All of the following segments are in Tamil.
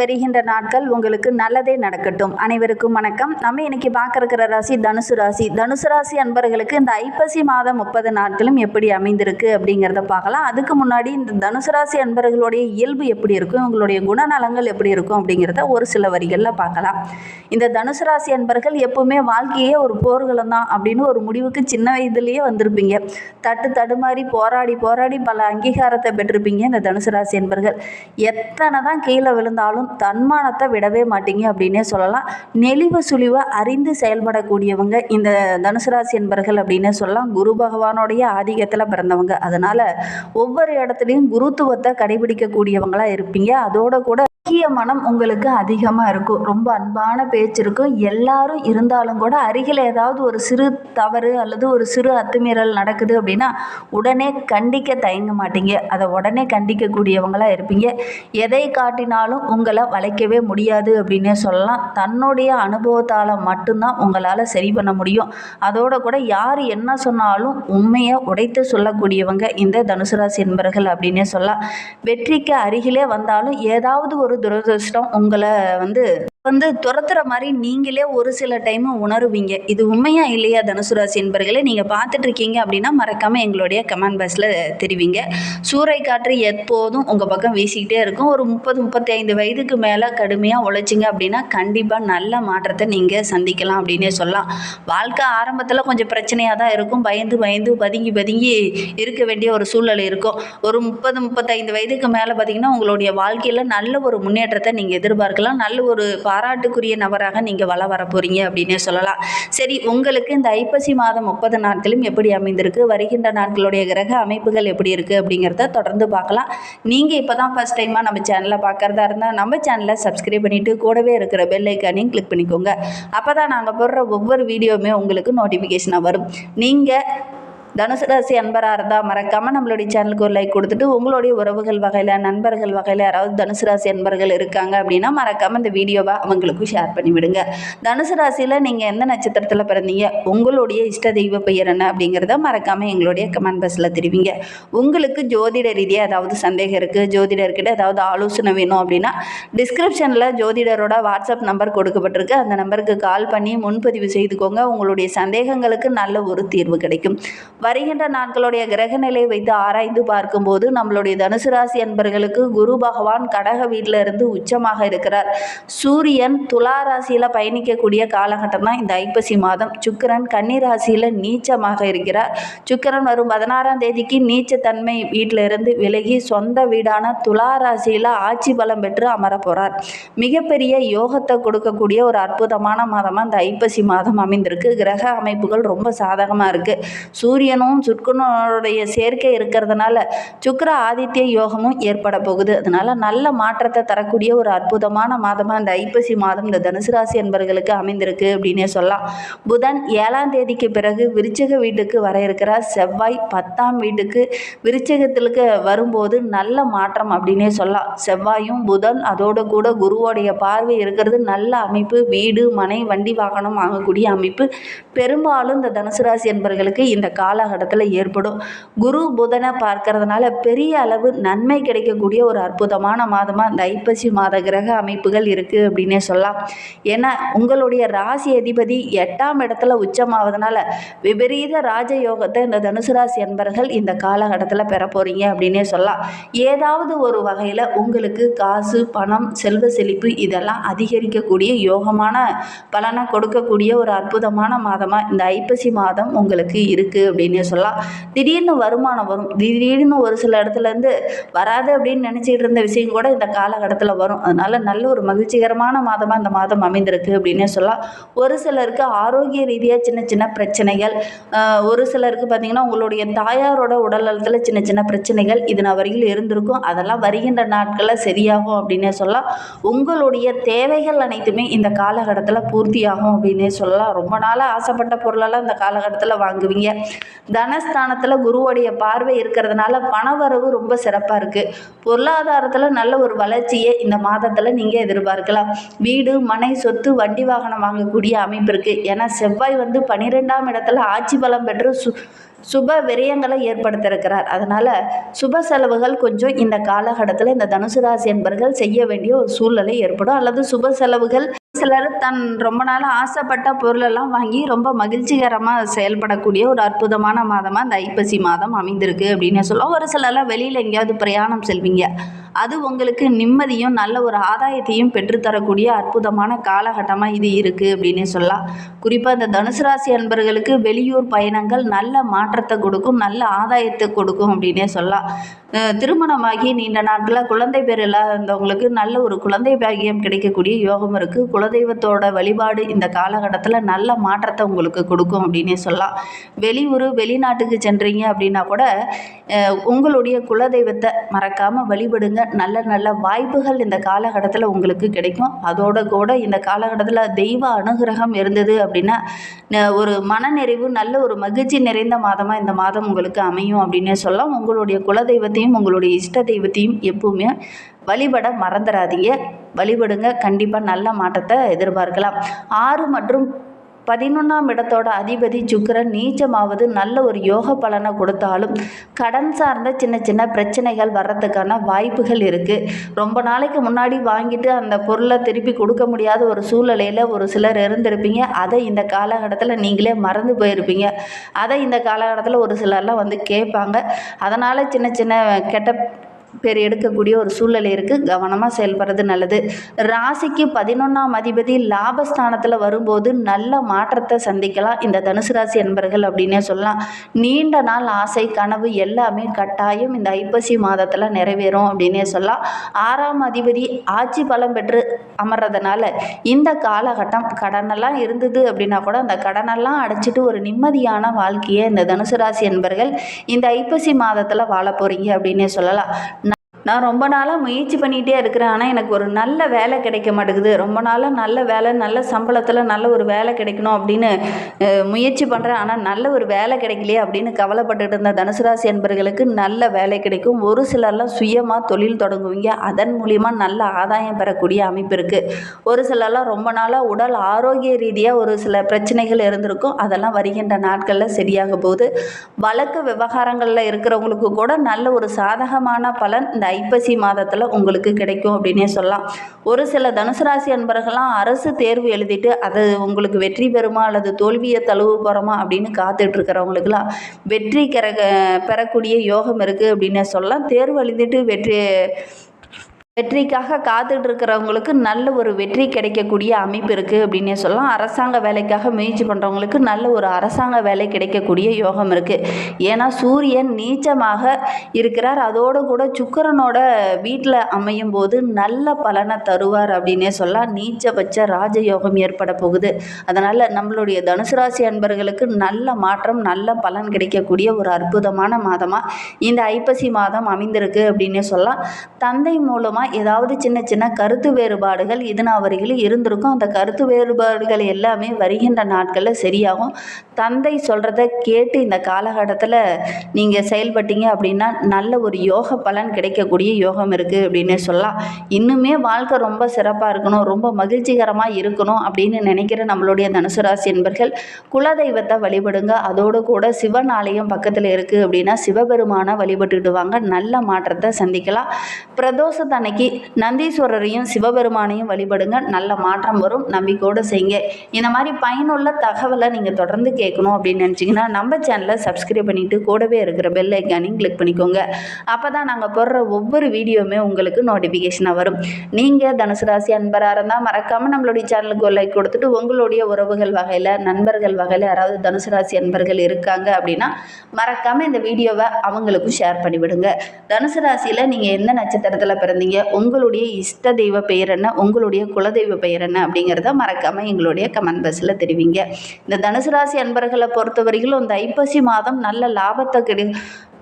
வருகின்ற நாட்கள் உங்களுக்கு நல்லதே நடக்கட்டும். அனைவருக்கும் வணக்கம். நம்ம இன்னைக்கு பார்க்க இருக்கிற ராசி தனுசு ராசி. தனுசு ராசி அன்பர்களுக்கு இந்த ஐப்பசி மாதம் முப்பது நாட்களும் எப்படி அமைந்திருக்கு அப்படிங்கிறத பார்க்கலாம். அதுக்கு முன்னாடி இந்த தனுசு ராசி அன்பர்களுடைய இயல்பு எப்படி இருக்கும்? உங்களுடைய குணநலங்கள் எப்படி இருக்கும் அப்படிங்கிறத ஒரு சில வரிகளில் பார்க்கலாம். இந்த தனுசு ராசி அன்பர்கள் எப்பவுமே வாழ்க்கையே ஒரு போர்க்களம் தான் அப்படின்னு ஒரு முடிவுக்கு சின்ன வயதுலேயே வந்திருப்பீங்க. தட்டு தடுமாறி போராடி போராடி பல அங்கீகாரத்தை பெற்றிருப்பீங்க இந்த தனுசு ராசி அன்பர்கள். எத்தனை தான் கீழே விழுந்தாலும் தன்மானத்தை விடவே மாட்டீங்க அப்படின்னே சொல்லலாம். நெளிவு சுழிவை அறிந்து செயல்படக்கூடியவங்க இந்த தனுசு ராசி என்பர்கள் அப்படின்னே சொல்லலாம். குரு பகவானுடைய ஆதிக்கத்தில் பிறந்தவங்க. அதனால் ஒவ்வொரு இடத்துலையும் குருத்துவத்தை கடைபிடிக்கக்கூடியவங்களாக இருப்பீங்க. அதோட கூட முக்கிய மனம் உங்களுக்கு அதிகமாக இருக்கும். ரொம்ப அன்பான பேச்சு இருக்கும். எல்லாரும் இருந்தாலும் கூட அருகில் ஏதாவது ஒரு சிறு தவறு அல்லது ஒரு சிறு அத்துமீறல் நடக்குது அப்படின்னா உடனே கண்டிக்க தயங்க மாட்டீங்க. அதை உடனே கண்டிக்கக்கூடியவங்களாக இருப்பீங்க. எதை காட்டினாலும் உங்களை வளைக்கவே முடியாது அப்படின்னே சொல்லலாம். தன்னுடைய அனுபவத்தால் மட்டும்தான் உங்களால் சரி பண்ண முடியும். அதோட கூட யார் என்ன சொன்னாலும் உண்மையை உடைத்து சொல்லக்கூடியவங்க இந்த தனுசு ராசி என்பர்கள் அப்படின்னே சொல்லலாம். வெற்றிக்கு அருகிலே வந்தாலும் ஏதாவது ஒரு துரதிருஷ்டம் உங்களை வந்து வந்து துரத்துற மாதிரி நீங்களே ஒரு சில டைமு உணருவீங்க. இது உண்மையா இல்லையா தனுசுராசி என்பர்களே? நீங்கள் பார்த்துட்டு இருக்கீங்க அப்படின்னா மறக்காமல் எங்களுடைய கமெண்ட் பாக்ஸில் தெரிவிங்க. சூறை காற்று எப்போதும் உங்கள் பக்கம் வீசிக்கிட்டே இருக்கும். ஒரு முப்பது முப்பத்தி ஐந்து வயதுக்கு மேலே கடுமையாக உழைச்சிங்க அப்படின்னா கண்டிப்பாக நல்ல மாற்றத்தை நீங்கள் சந்திக்கலாம் அப்படின்னே சொல்லலாம். வாழ்க்கை ஆரம்பத்தில் கொஞ்சம் பிரச்சனையாக தான் இருக்கும். பயந்து பயந்து பதுங்கி பதுங்கி இருக்க வேண்டிய ஒரு சூழ்நிலை இருக்கும். ஒரு முப்பது முப்பத்தைந்து வயதுக்கு மேலே பார்த்தீங்கன்னா உங்களுடைய வாழ்க்கையில் நல்ல ஒரு முன்னேற்றத்தை நீங்கள் எதிர்பார்க்கலாம். நல்ல ஒரு பா பாராட்டுக்குரிய நபராக நீங்கள் வள வர போகிறீங்க அப்படின்னே சொல்லலாம். சரி உங்களுக்கு இந்த ஐப்பசி மாதம் முப்பது நாட்களும் எப்படி அமைந்திருக்கு? வருகின்ற நாட்களுடைய கிரக அமைப்புகள் எப்படி இருக்குது அப்படிங்கிறத தொடர்ந்து பார்க்கலாம். நீங்கள் இப்போ தான் ஃபஸ்ட் டைமாக நம்ம சேனலை பார்க்குறதா இருந்தால் நம்ம சேனலை சப்ஸ்கிரைப் பண்ணிவிட்டு கூடவே இருக்கிற பெல் ஐக்கானையும் கிளிக் பண்ணிக்கோங்க. அப்போ தான் நாங்கள் போடுற ஒவ்வொரு வீடியோவுமே உங்களுக்கு நோட்டிஃபிகேஷனாக வரும். நீங்கள் தனுசு ராசி அன்பராக இருந்தால் மறக்காமல் நம்மளுடைய சேனலுக்கு ஒரு லைக் கொடுத்துட்டு உங்களுடைய உறவுகள் வகையில் நண்பர்கள் வகையில் யாராவது தனுசு ராசி அன்பர்கள் இருக்காங்க அப்படின்னா மறக்காமல் இந்த வீடியோவை அவங்களுக்கும் ஷேர் பண்ணி விடுங்க. தனுசு ராசியில் நீங்கள் எந்த நட்சத்திரத்தில் பிறந்தீங்க உங்களுடைய இஷ்ட தெய்வ பெயர் என்ன அப்படிங்கிறத மறக்காமல் எங்களுடைய கமெண்ட் பாக்ஸில் தெரிவிங்க. உங்களுக்கு ஜோதிட ரீதியாக ஏதாவது சந்தேகம் இருக்குது ஜோதிடர்கிட்ட ஏதாவது ஆலோசனை வேணும் அப்படின்னா டிஸ்கிரிப்ஷனில் ஜோதிடரோட வாட்ஸ்அப் நம்பர் கொடுக்கப்பட்டிருக்கு. அந்த நம்பருக்கு கால் பண்ணி முன்பதிவு செய்துக்கோங்க. உங்களுடைய சந்தேகங்களுக்கு நல்ல ஒரு தீர்வு கிடைக்கும். வருகின்ற நாட்களுடைய கிரக நிலையை வைத்து ஆராய்ந்து பார்க்கும்போது நம்மளுடைய தனுசு ராசி அன்பர்களுக்கு குரு பகவான் கடக வீட்டில் இருந்து உச்சமாக இருக்கிறார். சூரியன் துலா ராசியில் பயணிக்கக்கூடிய காலகட்டம் தான் இந்த ஐப்பசி மாதம். சுக்கிரன் கன்னி ராசியில் நீச்சமாக இருக்கிறார். சுக்கிரன் வரும் பதினாறாம் தேதிக்கு நீச்சத்தன்மை வீட்டில் இருந்து விலகி சொந்த வீடான துலா ராசியில் ஆட்சி பலம் பெற்று அமர போகிறார் மிகப்பெரிய யோகத்தை கொடுக்கக்கூடிய ஒரு அற்புதமான மாதமாக இந்த ஐப்பசி மாதம் அமைந்திருக்கு. கிரக அமைப்புகள் ரொம்ப சாதகமாக இருக்குது சூரியன் சூரியனும் சுக்கரனுடைய சேர்க்கை இருக்கிறதுனால சுக்கர ஆதித்ய யோகமும் ஏற்பட போகுது. அதனால நல்ல மாற்றத்தை தரக்கூடிய ஒரு அற்புதமான மாதமாக இந்த ஐப்பசி மாதம் இந்த தனுசு ராசி என்பர்களுக்கு அமைந்திருக்கு அப்படின்னே சொல்லலாம். புதன் ஏழாம் தேதிக்கு பிறகு விருச்சிக வீட்டுக்கு வர இருக்கிறார் செவ்வாய் பத்தாம் வீட்டுக்கு விருச்சிகத்திற்கு வரும்போது நல்ல மாற்றம் அப்படின்னே சொல்லலாம். செவ்வாயும் புதன் அதோடு கூட குருவோடைய பார்வை இருக்கிறது. நல்ல அமைப்பு வீடு மனை வண்டி வாகனம் வாங்கக்கூடிய அமைப்பு. பெரும்பாலும் இந்த தனுசு ராசி என்பர்களுக்கு இந்த காலகட்டத்தில் ஏற்படும். குரு புதனை பார்க்கறதுனால பெரிய அளவு நன்மை கிடைக்கக்கூடிய ஒரு அற்புதமான மாதமாக இந்த ஐப்பசி மாத கிரக அமைப்புகள் இருக்குது அப்படின்னே சொல்லலாம். ஏன்னா உங்களுடைய ராசி அதிபதி எட்டாம் இடத்துல உச்சமாவதுனால விபரீத ராஜயோகத்தை இந்த தனுசு ராசி என்பர்கள் இந்த காலகட்டத்தில் பெற போகிறீங்க அப்படின்னே சொல்லலாம். ஏதாவது ஒரு வகையில் உங்களுக்கு காசு பணம் செல்வ செழிப்பு இதெல்லாம் அதிகரிக்கக்கூடிய யோகமான பலனை கொடுக்கக்கூடிய ஒரு அற்புதமான மாதமாக இந்த ஐப்பசி மாதம் உங்களுக்கு இருக்குது அப்படின்னு சொல்லலாம். திடீர்னு வருமானம் வரும். திடீர்னு ஒரு சில இடத்துலேருந்து வராது அப்படின்னு நினச்சிட்டு இருந்த விஷயம் கூட இந்த காலகட்டத்தில் வரும். அதனால் நல்ல ஒரு மகிழ்ச்சிகரமான மாதமாக இந்த மாதம் அமைந்திருக்கு அப்படின்னே சொல்லலாம். ஒரு சிலருக்கு ஆரோக்கிய ரீதியாக சின்ன சின்ன பிரச்சனைகள் ஒரு சிலருக்கு பார்த்திங்கன்னா உங்களுடைய தாயாரோட உடல்நலத்தில் சின்ன சின்ன பிரச்சனைகள் இது நான் வரையில் இருந்திருக்கும். அதெல்லாம் வருகின்ற நாட்களில் சரியாகும் அப்படின்னே சொல்லலாம். உங்களுடைய தேவைகள் அனைத்துமே இந்த காலகட்டத்தில் பூர்த்தியாகும் அப்படின்னே சொல்லலாம். ரொம்ப நாளாக ஆசைப்பட்ட பொருளெல்லாம் இந்த காலகட்டத்தில் வாங்குவீங்க. தனஸ்தானத்தில் குருவுடைய பார்வை இருக்கிறதுனால பணவரவு ரொம்ப சிறப்பாக இருக்குது பொருளாதாரத்தில் நல்ல ஒரு வளர்ச்சியை இந்த மாதத்தில் நீங்கள் எதிர்பார்க்கலாம். வீடு மனை சொத்து வண்டி வாகனம் வாங்கக்கூடிய அமைப்பு இருக்குது ஏன்னா செவ்வாய் வந்து பன்னிரெண்டாம் இடத்துல ஆட்சி பலம் பெற்று சு சுப விரயங்களை ஏற்படுத்தியிருக்கிறார். அதனால் சுப செலவுகள் கொஞ்சம் இந்த காலகட்டத்தில் இந்த தனுசு ராசி என்பர்கள் செய்ய வேண்டிய ஒரு சூழ்நிலை ஏற்படும். அல்லது சுப செலவுகள் சிலர் தன் ரொம்ப நாள் ஆசைப்பட்ட பொருளெல்லாம் வாங்கி ரொம்ப மகிழ்ச்சிகரமாக செயல்படக்கூடிய ஒரு அற்புதமான மாதமாக இந்த ஐப்பசி மாதம் அமைந்திருக்கு அப்படின்னு சொல்லலாம் ஒரு சிலர்லாம் வெளியில் எங்கேயாவது பிரயாணம் செல்வீங்க. அது உங்களுக்கு நிம்மதியும் நல்ல ஒரு ஆதாயத்தையும் பெற்றுத்தரக்கூடிய அற்புதமான காலகட்டமாக இது இருக்குது அப்படின்னு சொல்லலாம். குறிப்பாக இந்த தனுசு ராசி அன்பர்களுக்கு வெளியூர் பயணங்கள் நல்ல மாற்றத்தை கொடுக்கும் நல்ல ஆதாயத்தை கொடுக்கும் அப்படின்னே சொல்லலாம். திருமணமாகி நீண்ட நாட்களில் குழந்தை பேர் இல்லாதவங்களுக்கு நல்ல ஒரு குழந்தை பாகியம் கிடைக்கக்கூடிய யோகம் இருக்குது குலதெய்வத்தோட வழிபாடு இந்த காலகட்டத்தில் நல்ல மாற்றத்தை உங்களுக்கு கொடுக்கும் அப்படின்னே சொல்லலாம். வெளியூர் வெளிநாட்டுக்கு சென்றீங்க அப்படின்னா கூட உங்களுடைய குலதெய்வத்தை மறக்காமல் வழிபடுங்க. நல்ல நல்ல வாய்ப்புகள் இந்த காலகட்டத்தில் உங்களுக்கு கிடைக்கும். அதோட கூட இந்த காலகட்டத்தில் தெய்வ அனுகிரகம் இருந்தது அப்படின்னா ந- ஒரு மனநிறைவு நல்ல ஒரு மகிழ்ச்சி நிறைந்த மாதமாக இந்த மாதம் உங்களுக்கு அமையும் அப்படின்னே சொல்லலாம். உங்களுடைய குலதெய்வத்தையும் உங்களுடைய இஷ்ட தெய்வத்தையும் எப்பவுமே வழிபட மறந்துடாதீங்க வழிபடுங்க. கண்டிப்பாக நல்ல மாற்றத்தை எதிர்பார்க்கலாம். ஆறு மற்றும் பதினொன்றாம் இடத்தோட அதிபதி சுக்கரன் நீச்சமாவது நல்ல ஒரு யோக பலனை கொடுத்தாலும் கடன் சார்ந்த சின்ன சின்ன பிரச்சனைகள் வர்றதுக்கான வாய்ப்புகள் இருக்குது ரொம்ப நாளைக்கு முன்னாடி வாங்கிட்டு அந்த பொருளை திருப்பி கொடுக்க முடியாத ஒரு சூழ்நிலையில் ஒரு சிலர் இருந்திருப்பீங்க. அதை இந்த காலகட்டத்தில் நீங்களே மறந்து போயிருப்பீங்க. அதை இந்த காலகட்டத்தில் ஒரு சிலர்லாம் வந்து கேட்பாங்க. அதனால் சின்ன சின்ன கெட்ட பேர் எடுக்கக்கூடிய ஒரு சூழ்நிலை இருக்குது கவனமாக செயல்படுறது நல்லது. ராசிக்கு பதினொன்றாம் அதிபதி லாபஸ்தானத்தில் வரும்போது நல்ல மாற்றத்தை சந்திக்கலாம். இந்த தனுசு ராசி என்பர்கள் அப்படின்னே சொல்லலாம். நீண்ட நாள் ஆசை கனவு எல்லாமே கட்டாயம் இந்த ஐப்பசி மாதத்தில் நிறைவேறும் அப்படின்னே சொல்லலாம். ஆறாம் அதிபதி ஆட்சி பலம் பெற்று அமர்றதுனால இந்த காலகட்டம் கடனெல்லாம் இருந்தது அப்படின்னா கூட அந்த கடனெல்லாம் அடைச்சிட்டு ஒரு நிம்மதியான வாழ்க்கையை இந்த தனுசு ராசி என்பர்கள் இந்த ஐப்பசி மாதத்தில் வாழ போகிறீங்க அப்படின்னே சொல்லலாம். நான் ரொம்ப நாளாக முயற்சி பண்ணிகிட்டே இருக்கிறேன். ஆனால் எனக்கு ஒரு நல்ல வேலை கிடைக்க மாட்டேங்குது. ரொம்ப நாளாக நல்ல வேலை நல்ல சம்பளத்தில் நல்ல ஒரு வேலை கிடைக்கணும் அப்படின்னு முயற்சி பண்ணுறேன் ஆனால் நல்ல ஒரு வேலை கிடைக்கலையே அப்படின்னு கவலைப்பட்டுட்டு இருந்த தனுசு ராசி என்பர்களுக்கு நல்ல வேலை கிடைக்கும். ஒரு சிலர்லாம் சுயமாக தொழில் தொடங்குவீங்க. அதன் மூலிமா நல்ல ஆதாயம் பெறக்கூடிய அமைப்பு இருக்குது ஒரு சிலர்லாம் ரொம்ப நாளாக உடல் ஆரோக்கிய ரீதியாக ஒரு சில பிரச்சனைகள் இருந்திருக்கும். அதெல்லாம் வருகின்ற நாட்களில் சரியாக போகுது. வழக்கு விவகாரங்களில் இருக்கிறவங்களுக்கு கூட நல்ல ஒரு சாதகமான பலன் இந்த ஐப்பசி மாதத்தில் உங்களுக்கு கிடைக்கும் அப்படின்னே சொல்லலாம். ஒரு சில தனுசு ராசி அன்பர்கள்லாம் அரசு தேர்வு எழுதிட்டு அது உங்களுக்கு வெற்றி பெறுமா அல்லது தோல்வியை தழுவு போகிறோமா அப்படின்னு காத்துட்டு இருக்கிறவங்களுக்குலாம் வெற்றி கிர பெறக்கூடிய யோகம் இருக்குது அப்படின்னே சொல்லலாம். தேர்வு எழுதிட்டு வெற்றி வெற்றிக்காக காத்துட்டு இருக்கிறவங்களுக்கு நல்ல ஒரு வெற்றி கிடைக்கக்கூடிய அமைப்பு இருக்குது அப்படின்னே சொல்லலாம். அரசாங்க வேலைக்காக முயற்சி பண்ணுறவங்களுக்கு நல்ல ஒரு அரசாங்க வேலை கிடைக்கக்கூடிய யோகம் இருக்குது ஏன்னா சூரியன் நீச்சமாக இருக்கிறார். அதோடு கூட சுக்கிரனோட வீட்டில் அமையும் போது நல்ல பலனை தருவார் அப்படின்னே சொல்லலாம். நீச்சபட்ச ராஜயோகம் ஏற்பட போகுது. அதனால் நம்மளுடைய தனுசு ராசி அன்பர்களுக்கு நல்ல மாற்றம் நல்ல பலன் கிடைக்கக்கூடிய ஒரு அற்புதமான மாதமாக இந்த ஐப்பசி மாதம் அமைந்திருக்கு அப்படின்னே சொல்லலாம். தந்தை மூலமாக ஏதாவது சின்ன சின்ன கருத்து வேறுபாடுகள் இதனால் வரையிலும் இருந்திருக்கும். அந்த கருத்து வேறுபாடுகள் எல்லாமே வருகின்ற நாட்களில் சரியாகும். தந்தை சொல்கிறத கேட்டு இந்த காலகட்டத்தில் நீங்கள் செயல்பட்டீங்க அப்படின்னா நல்ல ஒரு யோக பலன் கிடைக்கக்கூடிய யோகம் இருக்குது அப்படின்னு சொல்லலாம். இன்னுமே வாழ்க்கை ரொம்ப சிறப்பாக இருக்கணும் ரொம்ப மகிழ்ச்சிகரமாக இருக்கணும் அப்படின்னு நினைக்கிற நம்மளுடைய தனுசு ராசி என்பர்கள் குலதெய்வத்தை வழிபடுங்க. அதோடு கூட சிவன் ஆலயம் பக்கத்தில் இருக்குது அப்படின்னா சிவபெருமானை வழிபட்டுக்கிட்டு வாங்க. நல்ல மாற்றத்தை சந்திக்கலாம். பிரதோஷத்தன்னைக்கு நந்தீஸ்வரரையும் சிவபெருமானையும் வழிபடுங்க. நல்ல மாற்றம் வரும். நம்பிக்கையோடு செய்யுங்க. இந்த மாதிரி பயனுள்ள தகவலை நீங்கள் தொடர்ந்து கேட்கணும் அப்படின்னு நினச்சிங்கன்னா நம்ம சேனலை சப்ஸ்கிரைப் பண்ணிவிட்டு கூடவே இருக்கிற பெல் ஐக்கானையும் கிளிக் பண்ணிக்கோங்க. அப்போ தான் நாங்கள் போடுற ஒவ்வொரு வீடியோவுமே உங்களுக்கு நோட்டிஃபிகேஷனாக வரும். நீங்கள் தனுசு ராசி அன்பராக இருந்தால் மறக்காமல் நம்மளுடைய சேனலுக்கு ஒரு லைக் கொடுத்துட்டு உங்களுடைய உறவுகள் வகையில் நண்பர்கள் வகையில் யாராவது தனுசு ராசி அன்பர்கள் இருக்காங்க அப்படின்னா மறக்காமல் இந்த வீடியோவை அவங்களுக்கும் ஷேர் பண்ணிவிடுங்க. தனுசு ராசியில் நீங்கள் எந்த நட்சத்திரத்தில் பிறந்தீங்க? உங்களுடைய இஷ்ட தெய்வ பெயர் என்ன? உங்களுடைய குலதெய்வ பெயர் என்ன? அப்படிங்கிறத மறக்காமல் எங்களுடைய கமெண்ட் பாக்ஸில் தெரிவிங்க. இந்த தனுசு ராசி அன்பர்களை பொறுத்தவரையிலும் இந்த ஐப்பசி மாதம் நல்ல லாபத்தை கிடை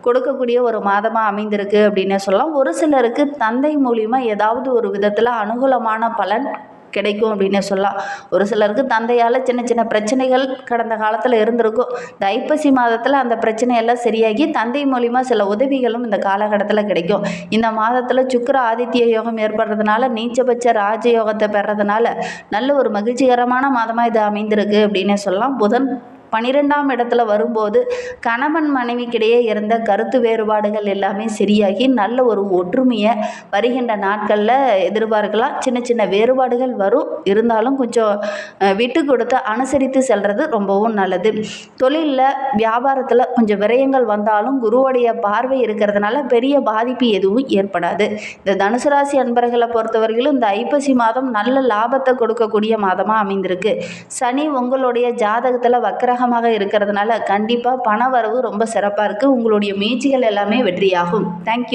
கொடுக்கக்கூடிய ஒரு மாதமாக அமைந்திருக்கு அப்படின்னு சொல்லலாம். ஒரு சிலருக்கு தந்தை மூலிமா ஏதாவது ஒரு விதத்தில் அனுகூலமான பலன் கிடைக்கும் அப்படின்னே சொல்லலாம் ஒரு சிலருக்கு தந்தையால் சின்ன சின்ன பிரச்சனைகள் கடந்த காலத்தில் இருந்திருக்கும். இந்த ஐப்பசி மாதத்தில் அந்த பிரச்சனையெல்லாம் சரியாகி தந்தை மூலிமா சில உதவிகளும் இந்த காலகட்டத்தில் கிடைக்கும். இந்த மாதத்தில் சுக்கர ஆதித்ய யோகம் ஏற்படுறதுனால நீச்சபட்ச ராஜயோகத்தை பெறதுனால நல்ல ஒரு மகிழ்ச்சிகரமான மாதமாக இது அமைந்திருக்கு அப்படின்னே சொல்லலாம். புதன் பன்னிரெண்டாம் இடத்துல வரும்போது கணவன் மனைவிக்கிடையே இருந்த கருத்து வேறுபாடுகள் எல்லாமே சரியாகி நல்ல ஒரு ஒற்றுமையை வருகின்ற நாட்களில் எதிர்பார்க்கலாம். சின்ன சின்ன வேறுபாடுகள் வரும். இருந்தாலும் கொஞ்சம் விட்டு கொடுத்து அனுசரித்து செல்வது ரொம்பவும் நல்லது. தொழிலில் வியாபாரத்தில் கொஞ்சம் விரயங்கள் வந்தாலும் குருவுடைய பார்வை இருக்கிறதுனால பெரிய பாதிப்பு எதுவும் ஏற்படாது. இந்த தனுசு ராசி அன்பர்களை பொறுத்தவரையிலும் இந்த ஐப்பசி மாதம் நல்ல லாபத்தை கொடுக்கக்கூடிய மாதமாக அமைந்திருக்கு. சனி உங்களுடைய ஜாதகத்தில் வக்கரகமாக இருக்கிறதுனால கண்டிப்பாக பண வரவு ரொம்ப சிறப்பாக இருக்குது உங்களுடைய முயற்சிகள் எல்லாமே வெற்றியாகும். தேங்க்யூ